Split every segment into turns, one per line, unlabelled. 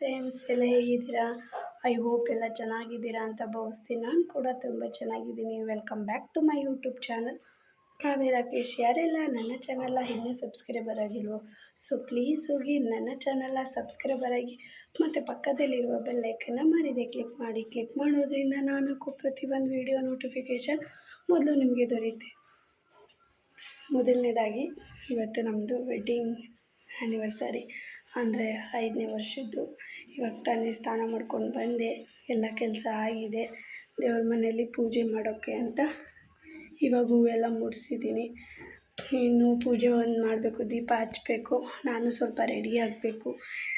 Friends ಎಲ್ಲ ಹೇಗಿದ್ದೀರಾ? I hope ಎಲ್ಲ ಚೆನ್ನಾಗಿದ್ದೀರಾ ಅಂತ ಭಾವಿಸ್ತೀನಿ. ನಾನು ಕೂಡ ತುಂಬ ಚೆನ್ನಾಗಿದ್ದೀನಿ. Welcome back to my YouTube channel Kavya Rakesh ಯಾರೆಲ್ಲ ನನ್ನ ಚಾನಲ್ನ ಇನ್ನೂ ಸಬ್ಸ್ಕ್ರೈಬರ್ ಆಗಿಲ್ವೋ ಸೊ ಪ್ಲೀಸ್ ಹೋಗಿ ನನ್ನ ಚಾನಲ್ನ ಸಬ್ಸ್ಕ್ರೈಬರ್ ಆಗಿ, ಮತ್ತು ಪಕ್ಕದಲ್ಲಿರುವ ಬೆಲ್ ಐಕನ್ನ ಮರಿದೆ ಕ್ಲಿಕ್ ಮಾಡಿ. ಕ್ಲಿಕ್ ಮಾಡೋದ್ರಿಂದ ನಾನು ಪ್ರತಿಯೊಂದು ವೀಡಿಯೋ ನೋಟಿಫಿಕೇಷನ್ ಮೊದಲು ನಿಮಗೆ ದೊರೆಯುತ್ತೆ. ಮೊದಲನೇದಾಗಿ, ಇವತ್ತು ನಮ್ಮದು ವೆಡ್ಡಿಂಗ್ ಆ್ಯನಿವರ್ಸರಿ ಅಂದರೆ ಐದನೇ ವರ್ಷದ್ದು. ಇವಾಗ ತಾನೇ ಸ್ನಾನ ಮಾಡ್ಕೊಂಡು ಬಂದೆ. ಎಲ್ಲ ಕೆಲಸ ಆಗಿದೆ. ದೇವ್ರ ಮನೆಯಲ್ಲಿ ಪೂಜೆ ಮಾಡೋಕ್ಕೆ ಅಂತ ಇವಾಗ ಹೂವೆಲ್ಲ ಮುಡಿಸಿದ್ದೀನಿ. ಇನ್ನು ಪೂಜೆ ಒಂದು ಮಾಡಬೇಕು, ದೀಪ ಹಚ್ಚಬೇಕು ನಾನು ಸ್ವಲ್ಪ ರೆಡಿ ಆಗಬೇಕು.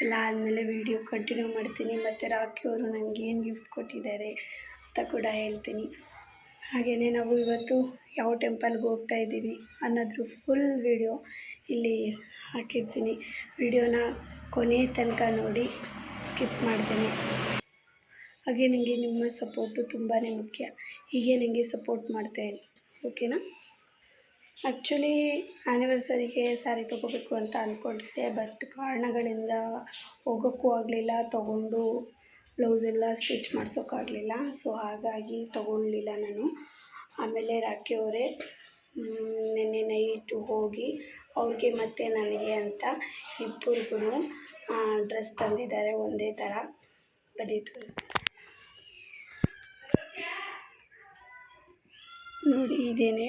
ಎಲ್ಲ ಆದಮೇಲೆ ವೀಡಿಯೋ ಕಂಟಿನ್ಯೂ ಮಾಡ್ತೀನಿ. ಮತ್ತು ರಾಖಿಯವರು ನನಗೆ ಏನು ಗಿಫ್ಟ್ ಕೊಟ್ಟಿದ್ದಾರೆ ಅಂತ ಕೂಡ ಹೇಳ್ತೀನಿ. ಹಾಗೆಯೇ ನಾವು ಇವತ್ತು ಯಾವ ಟೆಂಪಲ್ಗೆ ಹೋಗ್ತಾ ಇದ್ದೀವಿ ಅನ್ನೋದ್ರ ಫುಲ್ ವೀಡಿಯೋ ಇಲ್ಲಿ ಹಾಕಿರ್ತೀನಿ. ವೀಡಿಯೋನ ಕೊನೆ ತನಕ ನೋಡಿ ಸ್ಕಿಪ್ ಮಾಡ್ತೀನಿ. ಹಾಗೆ ನನಗೆ ನಿಮ್ಮ ಸಪೋರ್ಟು ತುಂಬಾ ಮುಖ್ಯ. ಹೀಗೆ ನನಗೆ ಸಪೋರ್ಟ್ ಮಾಡ್ತಾಯಿರಿ ಓಕೆನಾ ಆ್ಯಕ್ಚುಲಿ ಆ್ಯನಿವರ್ಸರಿಗೆ ಸ್ಯಾರಿ ತೊಗೋಬೇಕು ಅಂತ ಅಂದ್ಕೊಂಡಿದ್ದೆ ಬಟ್ ಕಾರಣಗಳಿಂದ ಹೋಗೋಕ್ಕೂ ಆಗಲಿಲ್ಲ. ತೊಗೊಂಡು ಬ್ಲೌಸ್ ಎಲ್ಲ ಸ್ಟಿಚ್ ಮಾಡ್ಸೋಕ್ಕಾಗಲಿಲ್ಲ. ಸೊ ಹಾಗಾಗಿ ತೊಗೊಳ್ಲಿಲ್ಲ ನಾನು. ಆಮೇಲೆ ರಾಖಿ ಅವರೇ ನೆನ್ನೆ ನೈಟು ಹೋಗಿ ಅವ್ರಿಗೆ ಮತ್ತು ನನಗೆ ಅಂತ ಇಬ್ಬರಿಗೂ ಡ್ರೆಸ್ ತಂದಿದ್ದಾರೆ. ಒಂದೇ ಥರ ಬರೀ ತೋರಿಸ್ತೀನಿ ನೋಡಿ, ಇದೇನೆ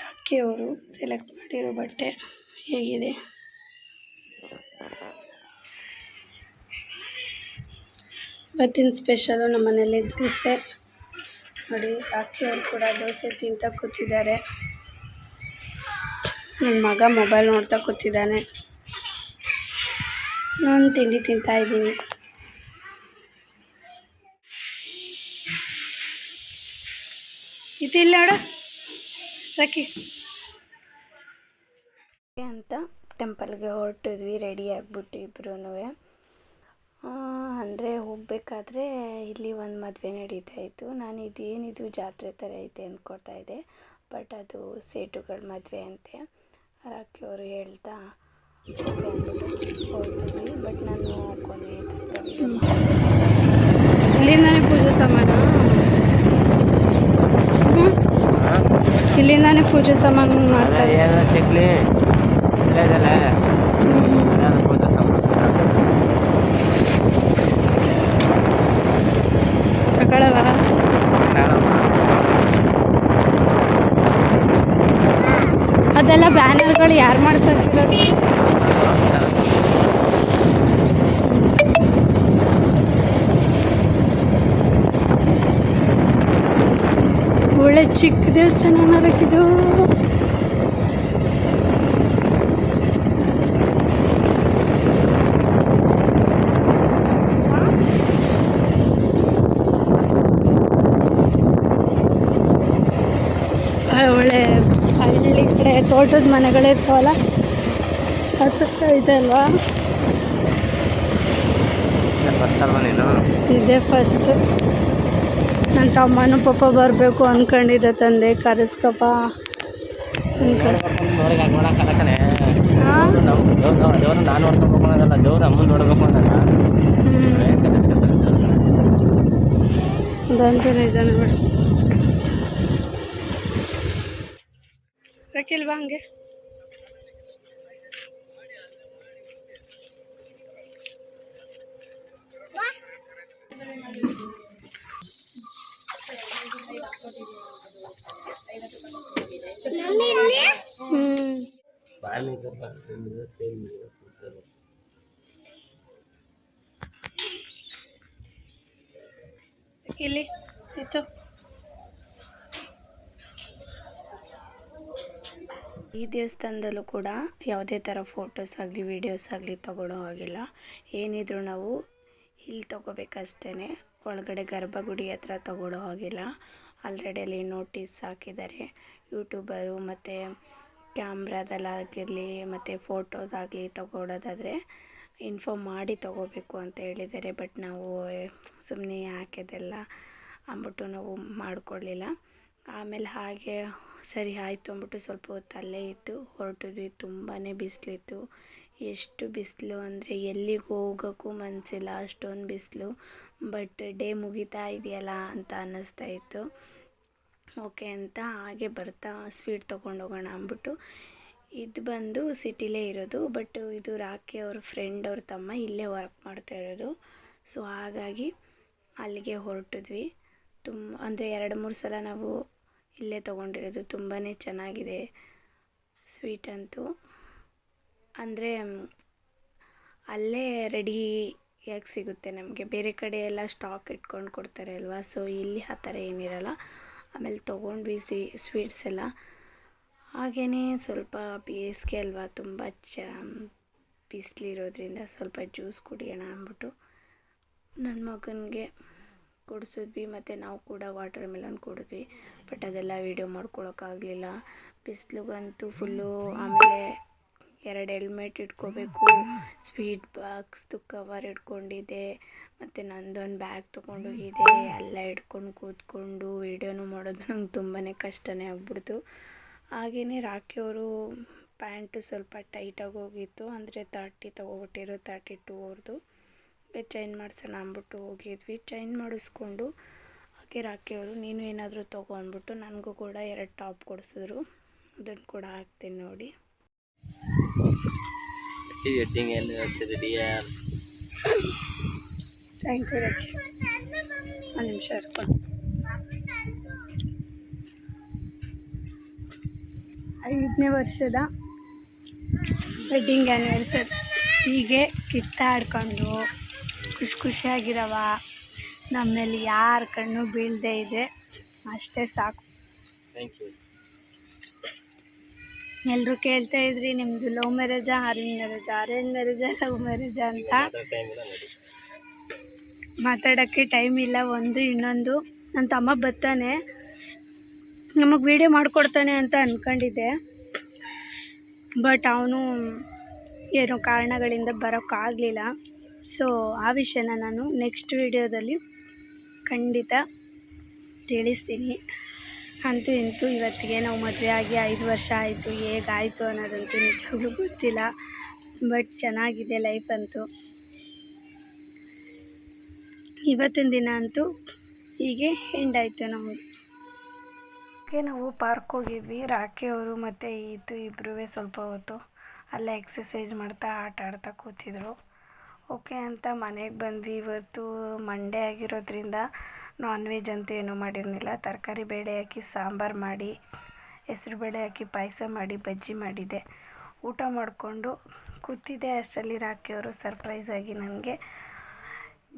ರಾಖಿ ಅವರು ಸೆಲೆಕ್ಟ್ ಮಾಡಿರೋ ಬಟ್ಟೆ ಹೇಗಿದೆ? ಇವತ್ತಿನ ಸ್ಪೆಷಲು ನಮ್ಮ ಮನೇಲಿ ದೋಸೆ. ನೋಡಿ ಅಕ್ಕಿ ಅವರು ಕೂಡ ದೋಸೆ ತಿಂತ ಕೂತಿದ್ದಾರೆ. ನನ್ನ ಮಗ ಮೊಬೈಲ್ ನೋಡ್ತಾ ಕೂತಿದ್ದಾನೆ. ನಾನು ತಿಂಡಿ ತಿಂತಾ ಇದ್ದೀನಿ. ಇದಿಲ್ಲ ನೋಡ. ರಾಕಿ ಅಂತ ಟೆಂಪಲ್ಗೆ ಹೊರಟಿದ್ವಿ ರೆಡಿ ಆಗಿಬಿಟ್ಟು ಇಬ್ಬರೂ ಅಂದರೆ ಹೋಗಬೇಕಾದ್ರೆ ಇಲ್ಲಿ ಒಂದು ಮದುವೆ ನಡೀತಾ ಇತ್ತು. ನಾನು ಇದೇನಿದು ಜಾತ್ರೆ ಥರ ಐತೆ ಅಂದ್ಕೊಳ್ತಾ ಇದ್ದೆ. ಬಟ್ ಅದು ಸೇಟುಗಳ ಮದುವೆ ಅಂತೆ. ರಾಕಿ ಅವರು ಹೇಳ್ತಾ ಬಟ್ ನಾನು ಕೊನೆ ಇಲ್ಲಿಂದಾನೆ ಪೂಜೆ ಸಾಮಾನು? ಇಲ್ಲಿಂದಾನೆ ಪೂಜೆ ಸಾಮಾನು ಮಾಡ್ತಾರೆ
ಚಕ್ಲಿ ಇಲ್ಲದಲ್ಲ ಪೂಜಾ ಸಾಮಾನು
ಅದೆಲ್ಲ ಬ್ಯಾನರ್ಗಳು ಯಾರು ಮಾಡ್ಸಕ್ಕಿರೋದು ಒಳ್ಳೆ ಚಿಕ್ಕ ದೇವಸ್ಥಾನ ಅನ್ನೋದಕ್ಕಿದು ಆ, ಒಳ್ಳೆ ಹಳ್ಳಿ ಕಡೆ ತೋಟದ ಮನೆಗಳಿರ್ತಾವಲ್ಲ ಹತ್ತಕ್ಕೆ ಇದೆ ಅಲ್ವಾ? ಇದೇ ಫಸ್ಟ್ ನನ್ನ ತಮ್ಮನೂ ಪಾಪ ಬರಬೇಕು ಅಂದ್ಕೊಂಡಿದ್ದೆ ತಂದೆ ಕರೆಸ್ಕಪ್ಪ. ಅನ್ಕೊಂಡು
ನಿಜ ಹಾಕೊಳಕ್ಕಲ್ಲ ಕಣೆ
ಹಾಂ
ನಮ್ಮ ದೇವ್ರು ದೇವ್ರು ನಾನು ನೋಡ್ಕೊಬೇಕು ಅನ್ನೋದಲ್ಲ ದೇವ್ರು ಅಮ್ಮನ ನೋಡ್ಬೇಕು ಅನ್ನೋಲ್ಲ
ಅದಂತೂ ನಿಜನೇ ಬಿಡು ಬೇಕಿಲ್ವಾ ಹಂಗೆ ಹ್ಞೂ ಇಲ್ಲಿ ಇತ್ತು ಈ ದೇವಸ್ಥಾನದಲ್ಲೂ ಕೂಡ ಯಾವುದೇ ಥರ ಫೋಟೋಸ್ ಆಗಲಿ, ವೀಡಿಯೋಸ್ ಆಗಲಿ ತಗೊಳ್ಳೋ ಹಾಗಿಲ್ಲ. ಏನಿದ್ರು ನಾವು ಇಲ್ಲಿ ತಗೋಬೇಕಷ್ಟೇ ಒಳಗಡೆ ಗರ್ಭಗುಡಿ ಹತ್ರ ತಗೊಳ್ಳೋ ಹಾಗಿಲ್ಲ. ಆಲ್ರೆಡಿ ಅಲ್ಲಿ ನೋಟಿಸ್ ಹಾಕಿದ್ದಾರೆ. ಯೂಟ್ಯೂಬರು ಮತ್ತು ಕ್ಯಾಮ್ರಾದಲ್ಲಾಗಿರಲಿ ಮತ್ತು ಫೋಟೋದಾಗಲಿ ತಗೊಳ್ಳೋದಾದರೆ ಇನ್ಫಾರ್ಮ್ ಮಾಡಿ ತಗೋಬೇಕು ಅಂತ ಹೇಳಿದ್ದಾರೆ. ಬಟ್ ನಾವು ಸುಮ್ಮನೆ ಹಾಕಿದೆಲ್ಲ ಅಂದ್ಬಿಟ್ಟು ನಾವು ಮಾಡಿಕೊಳ್ಳಿಲ್ಲ. ಆಮೇಲೆ ಹಾಗೆ ಸರಿ ಆಯಿತು ಅಂದ್ಬಿಟ್ಟು ಸ್ವಲ್ಪ ಹೊತ್ತು ಅಲ್ಲೇ ಹೊರಟಿದ್ವಿ ತುಂಬಾ ಬಿಸಿಲಿತ್ತು. ಎಷ್ಟು ಬಿಸಿಲು ಅಂದರೆ ಎಲ್ಲಿಗೆ ಹೋಗೋಕ್ಕೂ ಮನಸ್ಸಿಲ್ಲ ಅಷ್ಟೊಂದು ಬಿಸಿಲು. ಬಟ್ ಡೇ ಮುಗಿತಾ ಇದೆಯಲ್ಲ ಅಂತ ಅನ್ನಿಸ್ತಾ ಇತ್ತು. ಓಕೆ ಅಂತ ಹಾಗೆ ಬರ್ತಾ ಸ್ವೀಟ್ ತೊಗೊಂಡು ಹೋಗೋಣ ಅಂದ್ಬಿಟ್ಟು ಇದು ಬಂದು ಸಿಟಿಲೇ ಇರೋದು. ಬಟ್ ಇದು ರಾಕಿ ಅವ್ರ ಫ್ರೆಂಡ್ ಅವ್ರ ತಮ್ಮ ಇಲ್ಲೇ ವರ್ಕ್ ಮಾಡ್ತಾ ಇರೋದು. ಸೊ ಹಾಗಾಗಿ ಅಲ್ಲಿಗೆ ಹೊರಟಿದ್ವಿ. ತುಂಬ ಅಂದರೆ ಎರಡು ಮೂರು ಸಲ ನಾವು ಇಲ್ಲೇ ತೊಗೊಂಡಿರೋದು. ತುಂಬಾ ಚೆನ್ನಾಗಿದೆ ಸ್ವೀಟ್ ಅಂತೂ. ಅಂದರೆ ಅಲ್ಲೇ ರೆಡಿಯಾಗಿ ಸಿಗುತ್ತೆ ನಮಗೆ? ಬೇರೆ ಕಡೆ ಎಲ್ಲ ಸ್ಟಾಕ್ ಇಟ್ಕೊಂಡು ಕೊಡ್ತಾರೆ ಅಲ್ವಾ? ಸೊ ಇಲ್ಲಿ ಆ ಥರ ಏನಿರಲ್ಲ. ಆಮೇಲೆ ತೊಗೊಂಡ್ವಿ ಸಿ, ಸ್ವೀಟ್ಸ್ ಎಲ್ಲ. ಹಾಗೆಯೇ ಸ್ವಲ್ಪ ಬೇಸಿಗೆ ಅಲ್ವಾ? ತುಂಬ ಚ ಬಿಸಿಲಿರೋದ್ರಿಂದ ಸ್ವಲ್ಪ ಜ್ಯೂಸ್ ಕುಡಿಯೋಣ ಅಂದ್ಬಿಟ್ಟು. ನನ್ನ ಮಗನಿಗೆ ಕುಡಿಸಿದ್ವಿ, ಮತ್ತು ನಾವು ಕೂಡ ವಾಟರ್ ಮೆಲನ್ ಕುಡಿದ್ವಿ. ಬಟ್ ಅದೆಲ್ಲ ವೀಡಿಯೋ ಮಾಡ್ಕೊಳೋಕ್ಕಾಗಲಿಲ್ಲ. ಬಿಸಿಲಿಗಂತೂ ಫುಲ್ಲು ಆಮೇಲೆ ಎರಡು ಹೆಲ್ಮೆಟ್ ಇಟ್ಕೋಬೇಕು ಸ್ವೀಟ್ ಬಾಕ್ಸ್ದು ಕವರ್ ಇಟ್ಕೊಂಡಿದ್ದೆ, ಮತ್ತು ನಂದೊಂದು ಬ್ಯಾಗ್ ತೊಗೊಂಡೋಗಿದ್ದೆ, ಎಲ್ಲ ಇಟ್ಕೊಂಡು ಕೂತ್ಕೊಂಡು ವೀಡಿಯೋನು ಮಾಡೋದು ನಂಗೆ ತುಂಬಾ ಕಷ್ಟನೇ ಆಗ್ಬಿಡ್ತು. ಹಾಗೆಯೇ ರಾಖಿಯವರು ಪ್ಯಾಂಟು ಸ್ವಲ್ಪ ಟೈಟಾಗಿ ಹೋಗಿತ್ತು, ಅಂದರೆ ತರ್ಟಿ ತೊಗೊಬಿಟ್ಟಿರೋ ತರ್ಟಿ ಟೂ ಅವ್ರದ್ದು ಚೈನ್ ಮಾಡಿಸೋಣ ಅಂದ್ಬಿಟ್ಟು ಹೋಗಿದ್ವಿ. ಚೈನ್ ಮಾಡಿಸ್ಕೊಂಡು ಹಾಗೆ ರಾಕಿಯವರು ನೀನು ಏನಾದರೂ ತಗೋ ಅಂದ್ಬಿಟ್ಟು ನನಗೂ ಕೂಡ ಎರಡು ಟಾಪ್ ಕೊಡಿಸಿದ್ರು. ಅದನ್ನು ಕೂಡ ಹಾಕ್ತೀನಿ ನೋಡಿ. ಥ್ಯಾಂಕ್ ಯು ರಕ್ಷಿ ಒಂದು ನಿಮಿಷ ಇಟ್ಕೊಂಡು ಐದನೇ ವರ್ಷದ ವೆಡ್ಡಿಂಗ್ ಆ್ಯನಿವರ್ಸರಿ ಹೀಗೆ ಕಿತ್ತಾಡ್ಕೊಂಡು ಖುಷಿ ಖುಷಿಯಾಗಿರವ. ನಮ್ಮಲ್ಲಿ ಯಾರ ಕಣ್ಣು ಬೀಳದೆ ಇದೆ. ಅಷ್ಟೇ ಸಾಕು.
ಥ್ಯಾಂಕ್ ಯು
ಎಲ್ಲರೂ ಕೇಳ್ತಾ ಇದ್ರಿ ನಿಮ್ಮದು ಲವ್ ಮ್ಯಾರೇಜಾ ಅರೇಂಜ್ ಮ್ಯಾರೇಜಾ? ಅರೇಂಜ್ ಮ್ಯಾರೇಜಾ ಲವ್ ಮ್ಯಾರೇಜಾ ಅಂತ? ಮಾತಾಡೋಕ್ಕೆ ಟೈಮ್ ಇಲ್ಲ ಒಂದು ಇನ್ನೊಂದು. ನನ್ನ ತಮ್ಮ ಬರ್ತಾನೆ. ನಮಗೆ ವೀಡಿಯೋ ಮಾಡಿಕೊಡ್ತಾನೆ ಅಂತ ಅಂದ್ಕೊಂಡಿದ್ದೆ ಬಟ್ ಅವನು ಏನೋ ಕಾರಣಗಳಿಂದ ಬರೋಕ್ಕಾಗಲಿಲ್ಲ ಸೊ ಆ ವಿಷಯನ ನಾನು ನೆಕ್ಸ್ಟ್ ವಿಡಿಯೋದಲ್ಲಿ ಖಂಡಿತ ತಿಳಿಸ್ತೀನಿ. ಅಂತೂ ಇಂತೂ ಇವತ್ತಿಗೆ ನಾವು ಮದುವೆ ಆಗಿ ಐದು ವರ್ಷ ಆಯಿತು, ಹೇಗಾಯಿತು ಅನ್ನೋದಂತೂ ನಿಜವಾಗ್ಲೂ ಗೊತ್ತಿಲ್ಲ. ಬಟ್ ಚೆನ್ನಾಗಿದೆ ಲೈಫ್ ಅಂತೂ. ಇವತ್ತಿನ ದಿನ ಅಂತೂ ಹೀಗೆ ಎಂಡ್ ಆಯಿತು ನಮಗೆ ಓಕೆ ನಾವು ಪಾರ್ಕ್ ಹೋಗಿದ್ವಿ. ರಾಖಿ ಅವರು ಮತ್ತು ಇದು ಇಬ್ಬರೂ ಸ್ವಲ್ಪ ಹೊತ್ತು ಅಲ್ಲೇ ಎಕ್ಸಸೈಸ್ ಮಾಡ್ತಾ, ಆಟ ಆಡ್ತಾ ಕೂತಿದ್ರು. ಓಕೆ ಅಂತ ಮನೆಗೆ ಬಂದ್ವಿ. ಇವತ್ತು ಮಂಡೇ ಆಗಿರೋದ್ರಿಂದ ನಾನ್ ವೆಜ್ ಅಂತೂ ಏನೂ ಮಾಡಿರಲಿಲ್ಲ. ತರಕಾರಿ ಬೇಳೆ ಹಾಕಿ, ಸಾಂಬಾರು ಮಾಡಿ, ಹೆಸ್ರು ಬೇಳೆ ಹಾಕಿ, ಪಾಯಸ ಮಾಡಿ, ಬಜ್ಜಿ ಮಾಡಿದೆ. ಊಟ ಮಾಡಿಕೊಂಡು ಕೂತಿದ್ದೆ. ಅಷ್ಟರಲ್ಲಿ ರಾಕಿಯವರು ಸರ್ಪ್ರೈಸ್ ಆಗಿ ನನಗೆ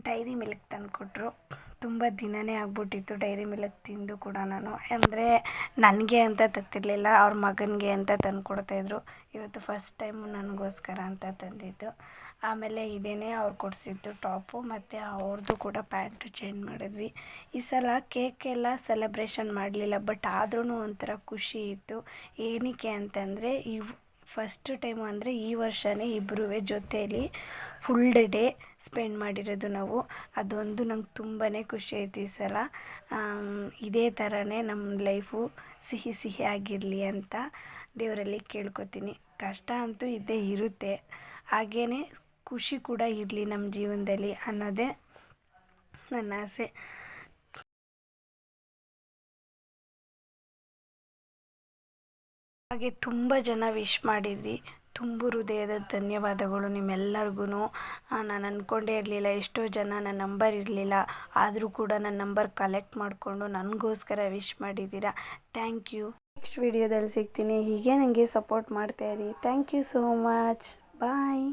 ಡೈರಿ ಮಿಲ್ಕ್ ತಂದುಕೊಟ್ರು. ತುಂಬ ದಿನನೇ ಆಗ್ಬಿಟ್ಟಿತ್ತು ಡೈರಿ ಮಿಲ್ಕ್ ತಿಂದು ಕೂಡ ನಾನು. ಅಂದರೆ ನನಗೆ ಅಂತ ತತ್ತಿರಲಿಲ್ಲ, ಅವ್ರ ಮಗನಿಗೆ ಅಂತ ತಂದು ಕೊಡ್ತಾಯಿದ್ರು ಇವತ್ತು ಫಸ್ಟ್ ಟೈಮು ನನಗೋಸ್ಕರ ಅಂತ ತಂದಿದ್ದು. ಆಮೇಲೆ ಇದೇನೇ ಅವ್ರು ಕೊಡಿಸಿದ್ದು ಟಾಪು ಮತ್ತು ಅವ್ರದ್ದು ಕೂಡ ಪ್ಯಾಂಟು ಚೇಂಜ್ ಮಾಡಿದ್ವಿ. ಈ ಸಲ ಕೇಕ್ ಎಲ್ಲ ಸೆಲೆಬ್ರೇಷನ್ ಮಾಡಲಿಲ್ಲ, ಬಟ್ ಆದ್ರೂ ಒಂಥರ ಖುಷಿ ಇತ್ತು. ಏನಕ್ಕೆ ಅಂತಂದರೆ, ಇವು ಫಸ್ಟ್ ಟೈಮು ಅಂದರೆ ಈ ವರ್ಷವೇ ಇಬ್ಬರೂ ಜೊತೆಯಲ್ಲಿ ಫುಲ್ ಡೇ ಸ್ಪೆಂಡ್ ಮಾಡಿರೋದು ನಾವು. ಅದೊಂದು ನಂಗೆ ತುಂಬಾ ಖುಷಿ ಆಯ್ತು ಈ ಸಲ. ಇದೇ ಥರನೇ ನಮ್ಮ ಲೈಫು ಸಿಹಿ ಸಿಹಿ ಆಗಿರಲಿ ಅಂತ ದೇವರಲ್ಲಿ ಕೇಳ್ಕೊತೀನಿ. ಕಷ್ಟ ಅಂತೂ ಇದ್ದೇ ಇರುತ್ತೆ. ಹಾಗೇ ಖುಷಿ ಕೂಡ ಇರಲಿ ನಮ್ಮ ಜೀವನದಲ್ಲಿ ಅನ್ನೋದೇ ನನ್ನ ಆಸೆ. ಹಾಗೆ ತುಂಬ ಜನ ವಿಶ್ ಮಾಡಿದ್ರಿ. ತುಂಬ ಹೃದಯದ ಧನ್ಯವಾದಗಳು ನಿಮ್ಮೆಲ್ಲರಿಗೂ ನಾನು ಅಂದ್ಕೊಂಡೇ ಇರಲಿಲ್ಲ, ಎಷ್ಟೋ ಜನ ನನ್ನ ನಂಬರ್ ಇರಲಿಲ್ಲ. ಆದರೂ ಕೂಡ ನನ್ನ ನಂಬರ್ ಕಲೆಕ್ಟ್ ಮಾಡಿಕೊಂಡು ನನಗೋಸ್ಕರ ವಿಶ್ ಮಾಡಿದ್ದೀರಾ. ಥ್ಯಾಂಕ್ ಯು ನೆಕ್ಸ್ಟ್ ವಿಡಿಯೋದಲ್ಲಿ ಸಿಗ್ತೀನಿ. ಹೀಗೆ ನನಗೆ support ಮಾಡ್ತಾಯಿರಿ thank you so much bye